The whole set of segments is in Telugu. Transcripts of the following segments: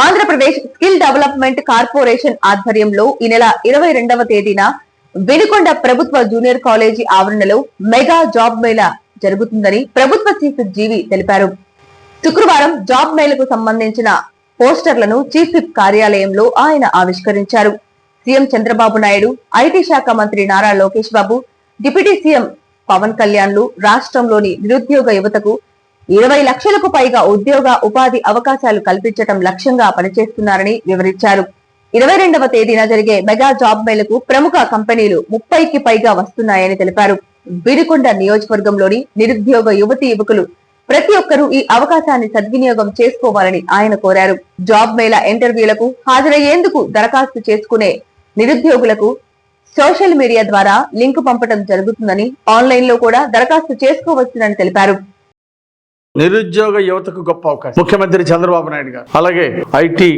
ఆంధ్రప్రదేశ్ స్కిల్ డెవలప్మెంట్ కార్పొరేషన్ ఆధ్వర్యంలో ఈ నెల ఇరవై రెండవ తేదీన వినుకొండ ప్రభుత్వ జూనియర్ కాలేజీ ఆవరణలో మెగా జాబ్ మేళా జరుగుతుందని ప్రభుత్వ చీఫ్ జీవి తెలిపారు. శుక్రవారం జాబ్ మేళకు సంబంధించిన పోస్టర్లను చీఫ్ విప్ కార్యాలయంలో ఆయన ఆవిష్కరించారు. సీఎం చంద్రబాబు నాయుడు ఐటీ శాఖ మంత్రి నారా లోకేష్ బాబు డిప్యూటీ సీఎం పవన్ కళ్యాణ్లు రాష్ట్రంలోని నిరుద్యోగ యువతకు ఇరవై లక్షలకు పైగా ఉద్యోగ ఉపాధి అవకాశాలు కల్పించడం లక్ష్యంగా పనిచేస్తున్నారని వివరించారు. ఇరవై రెండవ తేదీన జరిగే మెగా జాబ్ మేళకు ప్రముఖ కంపెనీలు ముప్పైకి పైగా వస్తున్నాయని తెలిపారు. వినుకొండ నియోజకవర్గంలోని నిరుద్యోగ యువతి యువకులు ప్రతి ఒక్కరూ ఈ అవకాశాన్ని సద్వినియోగం చేసుకోవాలని ఆయన కోరారు. జాబ్ మేళ ఇంటర్వ్యూలకు హాజరయ్యేందుకు దరఖాస్తు చేసుకునే నిరుద్యోగులకు సోషల్ మీడియా ద్వారా లింక్ పంపడం జరుగుతుందని ఆన్లైన్లో కూడా దరఖాస్తు చేసుకోవచ్చునని తెలిపారు. నిరుద్యోగ యువతకు గొప్ప అవకాశం. ముఖ్యమంత్రి చంద్రబాబు నాయుడు గారు. అలాగే ఐటీ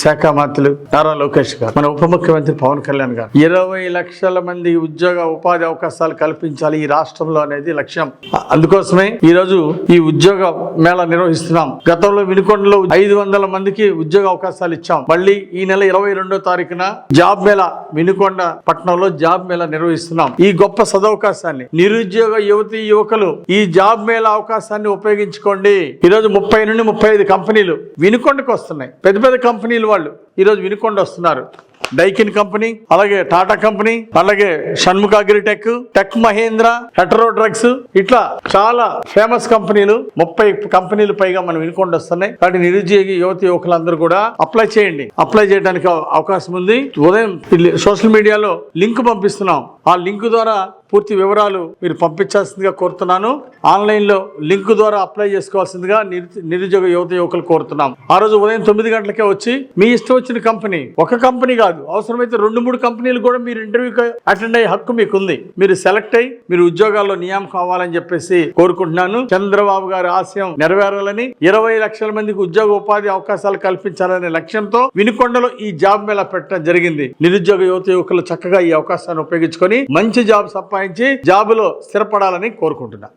శాఖ మంత్రులు నారా లోకేష్ గారు మన ఉప ముఖ్యమంత్రి పవన్ కళ్యాణ్ గారు. ఇరవై లక్షల మంది ఉద్యోగ ఉపాధి అవకాశాలు కల్పించాలి ఈ రాష్ట్రంలో అనేది లక్ష్యం. అందుకోసమే ఈ రోజు ఈ ఉద్యోగ మేళ నిర్వహిస్తున్నాం. గతంలో వినుకొండలో ఐదు వందల మందికి ఉద్యోగ అవకాశాలు ఇచ్చాం. మళ్ళీ ఈ నెల ఇరవై రెండో తారీఖున జాబ్ మేళ వినుకొండ పట్టణంలో జాబ్ మేళ నిర్వహిస్తున్నాం. ఈ గొప్ప సదవకాశాన్ని నిరుద్యోగ యువతి యువకులు ఈ జాబ్ మేళ అవకాశాన్ని ఉపయోగించుకోండి ఈ రోజు ముప్పై నుండి ముప్పై ఐదు కంపెనీలు వినుకొండకు వస్తున్నాయి. పెద్ద పెద్ద కంపెనీలు వాళ్ళు ఈరోజు వినుకొండ వస్తున్నారు. డైకిన్ కంపెనీ అలాగే టాటా కంపెనీ అలాగే Shanmukha agritech tech Mahindra Hetero drugs ఇట్లా చాలా ఫేమస్ కంపెనీలు ముప్పై కంపెనీలు పైగా మనం వినుకొండ వస్తున్నాయి. కాబట్టి నిరుద్యోగి యువతి యువకులందరూ కూడా అప్లై చేయండి. అప్లై చేయడానికి అవకాశం ఉంది. ఉదయం సోషల్ మీడియాలో లింక్ పంపిస్తున్నాం. ఆ లింక్ ద్వారా పూర్తి వివరాలు మీరు పంపించాల్సిందిగా కోరుతున్నాను. ఆన్లైన్లో లింక్ ద్వారా అప్లై చేసుకోవాల్సిందిగా నిరు- నిరుద్యోగ యువత యువకులు కోరుతున్నాం. ఆ రోజు ఉదయం తొమ్మిది గంటలకే వచ్చి మీ ఇష్టం వచ్చిన కంపెనీ ఒక కంపెనీ కాదు. అవసరమైతే రెండు మూడు కంపెనీలు కూడా మీరు ఇంటర్వ్యూకి అటెండ్ అయ్యే హక్కు మీకు ఉంది మీరు సెలెక్ట్ అయ్యి మీరు ఉద్యోగాల్లో నియామకం అవ్వాలని చెప్పేసి కోరుకుంటున్నాను. చంద్రబాబు గారి ఆశయం నెరవేరాలని ఇరవై లక్షల మందికి ఉద్యోగ ఉపాధి అవకాశాలు కల్పించాలనే లక్ష్యంతో వినుకొండలో ఈ జాబ్ మేళా పెట్టడం జరిగింది. నిరుద్యోగ యువత యువకులు చక్కగా ఈ అవకాశాన్ని ఉపయోగించుకొని మంచి జాబ్ సంపాదించి జాబులో స్థిరపడాలని కోరుకుంటున్నాను